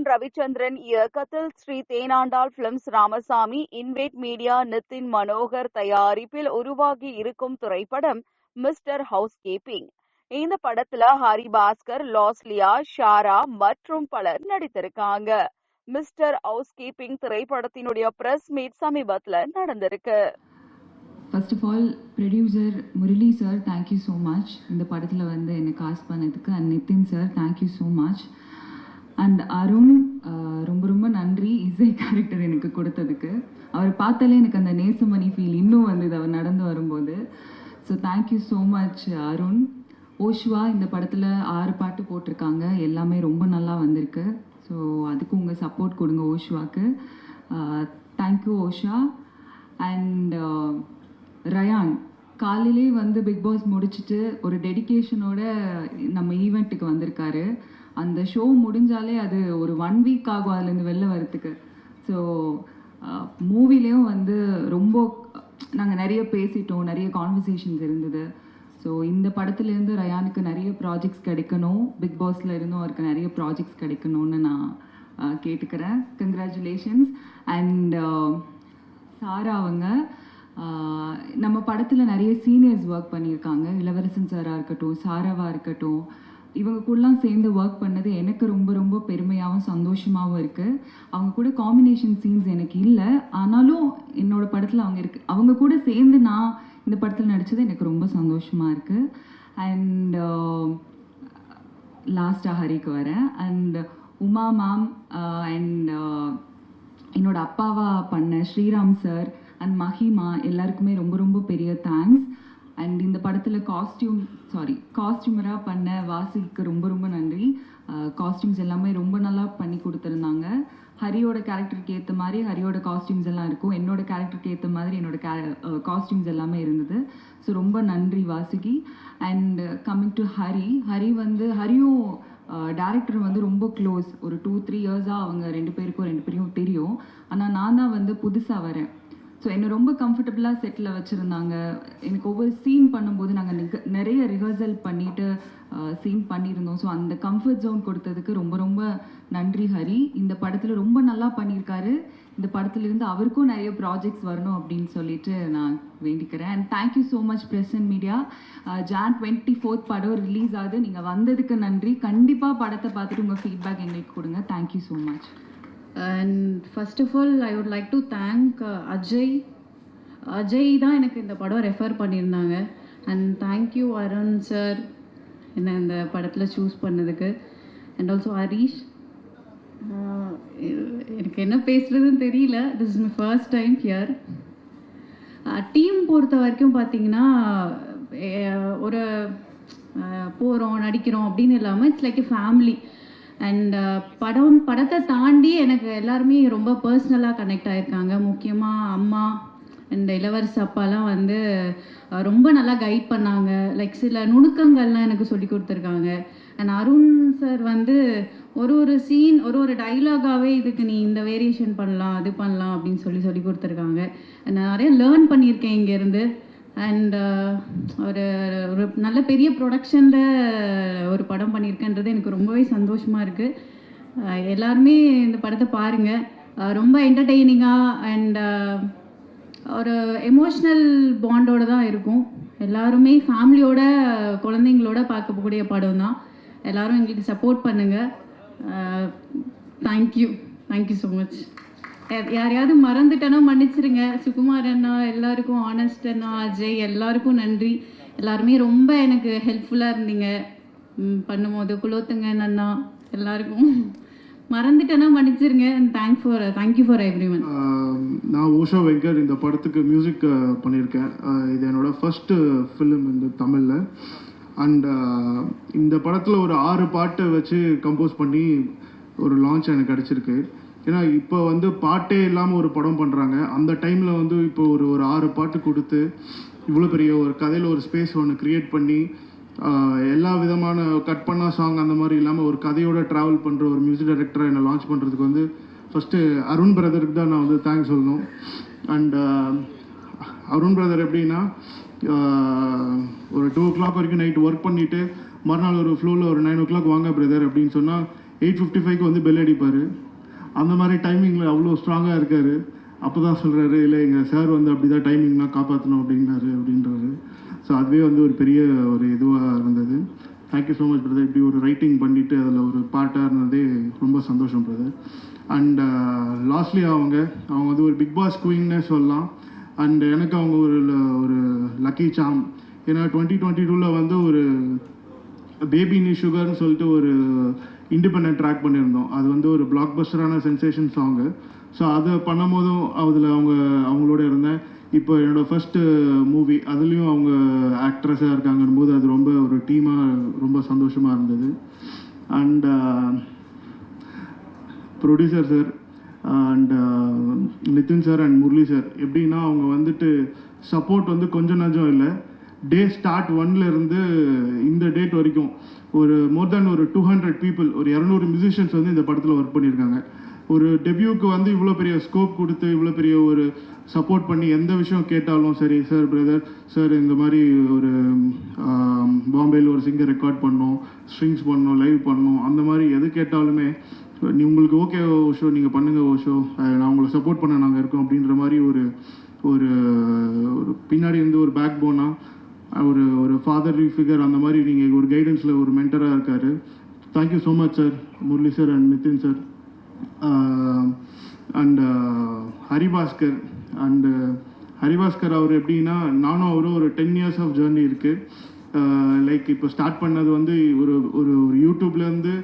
அருண் ரவிச்சந்திரன் இயக்கத்தில் Sri Thenandal films Ramasamy invade media Nithin Manohar தயாரிப்பில் உருவாகி இருக்கும் திரைப்படம் மிஸ்டர் ஹவுஸ் கீப்பிங் இந்த படத்துல ஹரி பாஸ்கர் லாஸ்லியா ஷாரா மற்றும் பலர் நடித்திருக்காங்க. மிஸ்டர் ஹவுஸ் கீப்பிங் திரைப்படத்தினுடைய பிரஸ் மீட் சமீபத்துல நடந்திருக்கு. First of all producer Murali sir thank you so much இந்த படத்தில் வந்து என்னை காஸ்ட் பண்ணதுக்கு and Nithin sir thank you so much and Arun uh, ரொம்ப ரொம்ப நன்றி இசை கேரக்டர் எனக்கு கொடுத்ததுக்கு. அவர் பார்த்தாலே எனக்கு அந்த நேசமணி ஃபீல் இன்னும் வந்தது அவர் நடந்து வரும்போது. So thank you so much Arun Oshua இந்த படத்தில் ஆறு பாட்டு போட்டிருக்காங்க. எல்லாமே ரொம்ப நல்லா வந்திருக்கு. ஸோ அதுக்கு உங்கள் சப்போர்ட் கொடுங்க ஓஷுவாக்கு. Thank you Osha and Rayan காலையிலே வந்து பிக் பாஸ் முடிச்சுட்டு ஒரு டெடிகேஷனோட நம்ம ஈவெண்ட்டுக்கு வந்திருக்காரு. அந்த ஷோ முடிஞ்சாலே அது ஒரு ஒன் வீக் ஆகும் அதுலேருந்து வெளில வரத்துக்கு ஸோ மூவிலையும் வந்து ரொம்ப நாங்கள் நிறைய பேசிட்டோம் நிறைய கான்வர்சேஷன்ஸ் இருந்தது. ஸோ இந்த படத்துலேருந்து ரயானுக்கு நிறைய ப்ராஜெக்ட்ஸ் கிடைக்கணும் பிக் பாஸில் இருந்தும் அவருக்கு நிறைய ப்ராஜெக்ட்ஸ் கிடைக்கணும்னு நான் கேட்டுக்கிறேன். கங்க்ராச்சுலேஷன்ஸ் அண்ட் சாரா அவங்க நம்ம படத்தில் நிறைய சீனியர்ஸ் ஒர்க் பண்ணியிருக்காங்க. இளவரசன் சாராக இருக்கட்டும் சாராவாக இருக்கட்டும். இவங்க கூடலாம் சேர்ந்து ஒர்க் பண்ணது எனக்கு ரொம்ப ரொம்ப பெருமையாகவும் சந்தோஷமாகவும் இருக்குது அவங்க கூட காம்பினேஷன் சீன்ஸ் எனக்கு இல்லை. ஆனாலும் என்னோடய படத்தில் அவங்க இருக்கு. அவங்க கூட சேர்ந்து நான் இந்த படத்தில் நடித்தது எனக்கு ரொம்ப சந்தோஷமாக இருக்குது அண்ட் லாஸ்ட்டாக ஹரிக்கு வரேன் and Uma ma'am and uh, uh, என்னோட அப்பாவா பண்ண ஸ்ரீராம் சார் அண்ட் மஹிமா எல்லாருக்குமே ரொம்ப ரொம்ப பெரிய தேங்க்ஸ் அண்ட் இந்த படத்தில் காஸ்டியூம் சாரி காஸ்டியூமராக பண்ண வாசிக்கு ரொம்ப ரொம்ப நன்றி. காஸ்டியூம்ஸ் எல்லாமே ரொம்ப நல்லா பண்ணி கொடுத்துருந்தாங்க. ஹரியோட கேரக்டருக்கு ஏற்ற மாதிரி ஹரியோட காஸ்டியூம்ஸ் எல்லாம் இருக்கும். என்னோட கேரக்டருக்கு ஏற்ற மாதிரி என்னோட கே காஸ்டியூம்ஸ் எல்லாமே இருந்தது. ஸோ ரொம்ப நன்றி Vasuki. And coming to Hari Hari வந்து ஹரியும் டேரக்டர் வந்து ரொம்ப க்ளோஸ் ஒரு டூ த்ரீ இயர்ஸாக அவங்க ரெண்டு பேருக்கும் ரெண்டு பேரையும் தெரியும். ஆனால் நான் தான் வந்து புதுசாக வரேன். ஸோ என்னை ரொம்ப கம்ஃபர்டபுளாக செட்டில் வச்சுருந்தாங்க. எனக்கு ஒவ்வொரு சீன் பண்ணும்போது நாங்கள் நிறைய ரிஹர்சல் பண்ணிட்டு சீன் பண்ணியிருந்தோம். ஸோ அந்த கம்ஃபர்ட் ஜோன் கொடுத்ததுக்கு ரொம்ப ரொம்ப நன்றி ஹரி. இந்த படத்தில் ரொம்ப நல்லா பண்ணியிருக்காரு. இந்த படத்துலேருந்து அவருக்கும் நிறைய ப்ராஜெக்ட்ஸ் வரணும் அப்படின்னு சொல்லிட்டு நான் வேண்டிக்கிறேன். And thank you so much press and media June twenty fourth படம் ரிலீஸ் ஆகுது. நீங்கள் வந்ததுக்கு நன்றி. கண்டிப்பாக படத்தை பார்த்துட்டு உங்கள் ஃபீட்பேக் எங்களுக்கு கொடுங்க. Thank you so much and first of all I would like to thank Ajay Ajay தான் எனக்கு இந்த படம் ரெஃபர் பண்ணியிருந்தாங்க. அண்ட் தேங்க்யூ அருண் சார் என்னை இந்த படத்தில் சூஸ் பண்ணதுக்கு. அண்ட் ஆல்சோ ஹரீஷ் எனக்கு என்ன பேசுகிறதுன்னு தெரியல. This is my first time here team பொறுத்த வரைக்கும் பார்த்தீங்கன்னா ஒரு போகிறோம் நடிக்கிறோம் அப்படின்னு இல்லாமல் it's like a family and uh, படம் படத்தை தாண்டி எனக்கு எல்லாருமே ரொம்ப பர்சனலாக கனெக்ட் ஆகிருக்காங்க முக்கியமாக அம்மா அண்ட் இளவரசு அப்பாலாம் வந்து ரொம்ப நல்லா கைட் பண்ணாங்க. லைக் சில நுணுக்கங்கள்லாம் எனக்கு சொல்லி கொடுத்துருக்காங்க. அண்ட் அருண் சார் வந்து ஒரு ஒரு சீன் ஒரு ஒரு டைலாகாகவே இதுக்கு நீ இந்த வேரியேஷன் பண்ணலாம் அது பண்ணலாம் அப்படின்னு சொல்லி சொல்லி கொடுத்துருக்காங்க. நான் நிறைய லேர்ன் பண்ணியிருக்கேன் இங்கேருந்து அண்ட் uh, ஒரு ஒரு நல்ல பெரிய ப்ரொடக்ஷனில் ஒரு படம் பண்ணியிருக்கேன்றது எனக்கு ரொம்பவே சந்தோஷமாக இருக்குது எல்லாருமே இந்த படத்தை பாருங்கள் ரொம்ப என்டர்டெய்னிங்காக அண்ட் ஒரு எமோஷ்னல் பாண்டோட தான் இருக்கும். எல்லாருமே ஃபேமிலியோட குழந்தைங்களோட பார்க்கக்கூடிய படம் தான் எல்லோரும் எங்களுக்கு சப்போர்ட் பண்ணுங்கள் தேங்க்யூ தேங்க்யூ ஸோ மச் யாரையாவது மறந்துட்டேன்னா மன்னிச்சிருங்க. சுகுமார் அண்ணா எல்லாருக்கும் ஆனஸ்ட் அண்ணா அஜய் எல்லாருக்கும் நன்றி. எல்லாருமே ரொம்ப எனக்கு ஹெல்ப்ஃபுல்லாக இருந்தீங்க. பண்ணும்போது குலோத்துங்க அண்ணா எல்லாருக்கும். மறந்துட்டேன்னா மன்னிச்சிருங்க. Thank for thank you for everyone நான் ஓஷா வெங்கட் இந்த படத்துக்கு மியூசிக் பண்ணியிருக்கேன். இது என்னோட ஃபர்ஸ்ட் ஃபிலிம் இந்த தமிழில். அண்ட் இந்த படத்தில் ஒரு ஆறு பாட்டு வச்சு கம்போஸ் பண்ணி ஒரு லான்ச் எனக்கு கிடச்சிருக்கு. ஏன்னா இப்போ வந்து பாட்டே இல்லாமல் ஒரு படம் பண்ணுறாங்க அந்த டைமில் வந்து இப்போ ஒரு ஒரு ஆறு பாட்டு கொடுத்து இவ்வளோ பெரிய ஒரு கதையில் ஒரு ஸ்பேஸ் ஒன்று க்ரியேட் பண்ணி எல்லா விதமான கட் பண்ணா சாங் அந்த மாதிரி இல்லாமல் ஒரு கதையோட ட்ராவல் பண்ணுற ஒரு மியூசிக் டைரக்டரை என்னை லான்ச் பண்ணுறதுக்கு வந்து ஃபஸ்ட்டு அருண் பிரதருக்கு தான் நான் வந்து தேங்க்ஸ் சொல்லணும். அண்ட் அருண் பிரதர் எப்படின்னா ஒரு டூ ஓ கிளாக் வரைக்கும் நைட் ஒர்க் பண்ணிவிட்டு மறுநாள் ஒரு ஃப்ளோவில் ஒரு நைன் ஓ கிளாக் வாங்க பிரதர் அப்படின்னு சொன்னால் எயிட் ஃபிஃப்டி ஃபைவ்க்கு வந்து பெல் அடிப்பார். அந்த மாதிரி டைமிங்கில் அவ்வளோ ஸ்ட்ராங்காக இருக்கார். அப்போ தான் சொல்கிறாரு இல்லை எங்கள் சார் வந்து அப்படி தான் டைமிங்லாம் காப்பாற்றணும் அப்படின்னாரு அப்படின்றாரு. ஸோ அதுவே வந்து ஒரு பெரிய ஒரு இதுவாக இருந்தது. தேங்க்யூ ஸோ மச் பிரதர் இப்படி ஒரு ரைட்டிங் பண்ணிவிட்டு அதில் ஒரு பாட்டாக இருந்ததே ரொம்ப சந்தோஷம் பிரதர் அண்ட் லாஸ்ட்லி அவங்க அவங்க வந்து ஒரு பிக் பாஸ் குயின்னே சொல்லலாம். அண்ட் எனக்கு அவங்க ஒரு ஒரு லக்கி சாம் ஏன்னா டுவெண்ட்டி டுவெண்ட்டி டூவில் வந்து ஒரு பேபி நீ சுகர்னு சொல்லிட்டு ஒரு இண்டிபெண்ட் ட்ராக் பண்ணியிருந்தோம். அது வந்து ஒரு பிளாக் பஸ்டரான சென்சேஷன் சாங்கு ஸோ அதை பண்ணும் போதும் அதில் அவங்க அவங்களோட இருந்தேன் இப்போ என்னோடய ஃபஸ்ட்டு மூவி uh, அதுலேயும் அவங்க ஆக்ட்ரஸாக இருக்காங்கன்னு போது அது ரொம்ப ஒரு டீமாக ரொம்ப சந்தோஷமாக இருந்தது. And producer sir and Nithin sir and Murali sir எப்படின்னா அவங்க வந்துட்டு சப்போர்ட் வந்து கொஞ்சம் நஞ்சம் இல்லை. டே ஸ்டார்ட் இருந்து இந்த டேட் வரைக்கும் ஒரு மோர் தேன் ஒரு டூ ஹண்ட்ரட் பீப்புள் ஒரு இரநூறு மியூசிஷியன்ஸ் வந்து இந்த படத்தில் ஒர்க் பண்ணியிருக்காங்க. ஒரு டெபியூக்கு வந்து இவ்வளோ பெரிய ஸ்கோப் கொடுத்து இவ்வளோ பெரிய ஒரு சப்போர்ட் பண்ணி எந்த விஷயம் கேட்டாலும் சரி சார் பிரதர் சார் இந்த மாதிரி ஒரு பாம்பேயில் ஒரு சிங்கர் ரெக்கார்ட் பண்ணோம் ஸ்ட்ரிங்ஸ் பண்ணோம் லைவ் பண்ணோம் அந்த மாதிரி எது கேட்டாலுமே நீ உங்களுக்கு ஓகே ஓஷோ நீங்கள் பண்ணுங்கள் ஓஷோ நான் உங்களை சப்போர்ட் பண்ண நாங்கள் இருக்கோம் அப்படின்ற மாதிரி ஒரு ஒரு ஒரு பின்னாடி இருந்து ஒரு பேக் போனாக ஒரு ஒரு ஃபாதர்லி ஃபிகர் அந்த மாதிரி நீங்கள் ஒரு கைடன்ஸில் ஒரு மென்டராக இருக்கார். Thank you so much sir Murali sir and Nithin sir and Haribaskar and Haribaskar அவர் எப்படின்னா நானும் அவரும் ஒரு டென் இயர்ஸ் ஆஃப் ஜேர்னி இருக்குது லைக் இப்போ ஸ்டார்ட் பண்ணது வந்து ஒரு ஒரு ஒரு யூடியூப்லேருந்து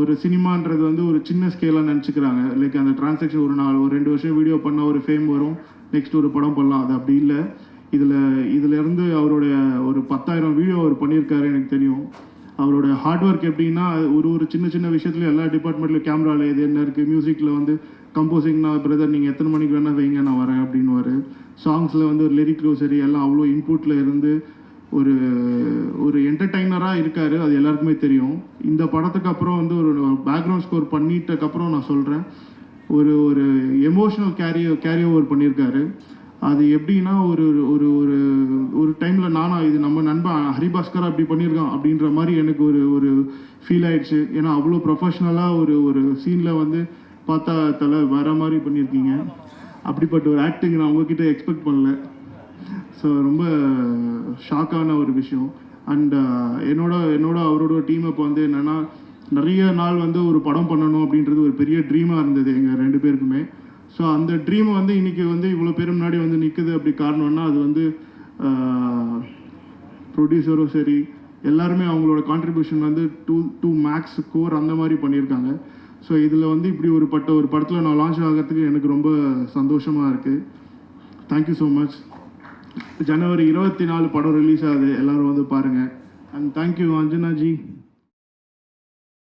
ஒரு சினிமான்றது வந்து ஒரு சின்ன ஸ்கேலாக நினச்சிக்கிறாங்க. லைக் அந்த டிரான்சாக்ஷன் ஒரு நாள் ஒரு ரெண்டு வருஷம் வீடியோ பண்ணால் ஒரு ஃபேம் வரும். நெக்ஸ்ட் ஒரு படம் பண்ணலாம். அது அப்படி இல்லை. இதில் இதிலேருந்து அவருடைய ஒரு பத்தாயிரம் வீடியோ அவர் பண்ணியிருக்காரு எனக்கு தெரியும். அவரோட ஹார்ட் ஒர்க் எப்படின்னா ஒரு ஒரு சின்ன சின்ன விஷயத்துலையும் எல்லா டிபார்ட்மெண்ட்லையும் கேமராவில் இது என்ன இருக்குது மியூசிக்கில் வந்து கம்போசிங்னா பிரதர் நீங்கள் எத்தனை மணிக்கு வேணால் வைங்க நான் வரேன் அப்படின்னு சாங்ஸில் வந்து ஒரு லிரிக்லும் சரி எல்லாம் அவ்வளோ இன்புட்டில் இருந்து ஒரு ஒரு என்டர்டைனராக இருக்கார் அது எல்லாருக்குமே தெரியும். இந்த படத்துக்கு அப்புறம் வந்து ஒரு பேக்ரவுண்ட் ஸ்கோர் பண்ணிட்டக்கப்புறம் நான் சொல்கிறேன் ஒரு ஒரு எமோஷ்னல் கேரி கேரி ஓவர் பண்ணியிருக்காரு. அது எப்படின்னா ஒரு ஒரு ஒரு ஒரு டைமில் நானா இது நம்ம நண்பன் ஹரிபாஸ்கர் அப்படி பண்ணியிருக்கான் அப்படின்ற மாதிரி எனக்கு ஒரு ஒரு ஃபீல் ஆயிடுச்சு. ஏன்னா அவ்வளோ ப்ரொஃபஷ்னலாக ஒரு ஒரு சீனில் வந்து பார்த்தா தலை வர மாதிரி பண்ணியிருக்கீங்க. அப்படிப்பட்ட ஒரு ஆக்டிங் நான் உங்ககிட்ட எக்ஸ்பெக்ட் பண்ணல. ஸோ ரொம்ப ஷாக்கான ஒரு விஷயம். அண்ட் uh, என்னோட என்னோட அவரோட டீம் இப்போ வந்து என்னென்னா நிறைய நாள் வந்து ஒரு படம் பண்ணணும் அப்படின்றது ஒரு பெரிய ட்ரீமாக இருந்தது எங்கள் ரெண்டு பேருக்குமே. ஸோ அந்த ட்ரீம் வந்து இன்றைக்கி வந்து இவ்வளோ பேர் முன்னாடி வந்து நிற்குது அப்படி காரணம்னா அது வந்து ப்ரொடியூசரும் சரி எல்லாருமே அவங்களோட கான்ட்ரிபியூஷன் வந்து டூ டூ மேக்ஸ் கோர் அந்த மாதிரி பண்ணியிருக்காங்க. ஸோ இதில் வந்து இப்படி ஒரு பட்ட ஒரு படத்தில் நான் லான்ச் ஆகிறதுக்கு எனக்கு ரொம்ப சந்தோஷமாக இருக்குது தேங்க்யூ ஸோ மச் ஜனவரி இருபத்தி நாலு படம் ரிலீஸ் ஆகுது. எல்லோரும் வந்து பாருங்கள் அண்ட் தேங்க்யூ அஞ்சனாஜி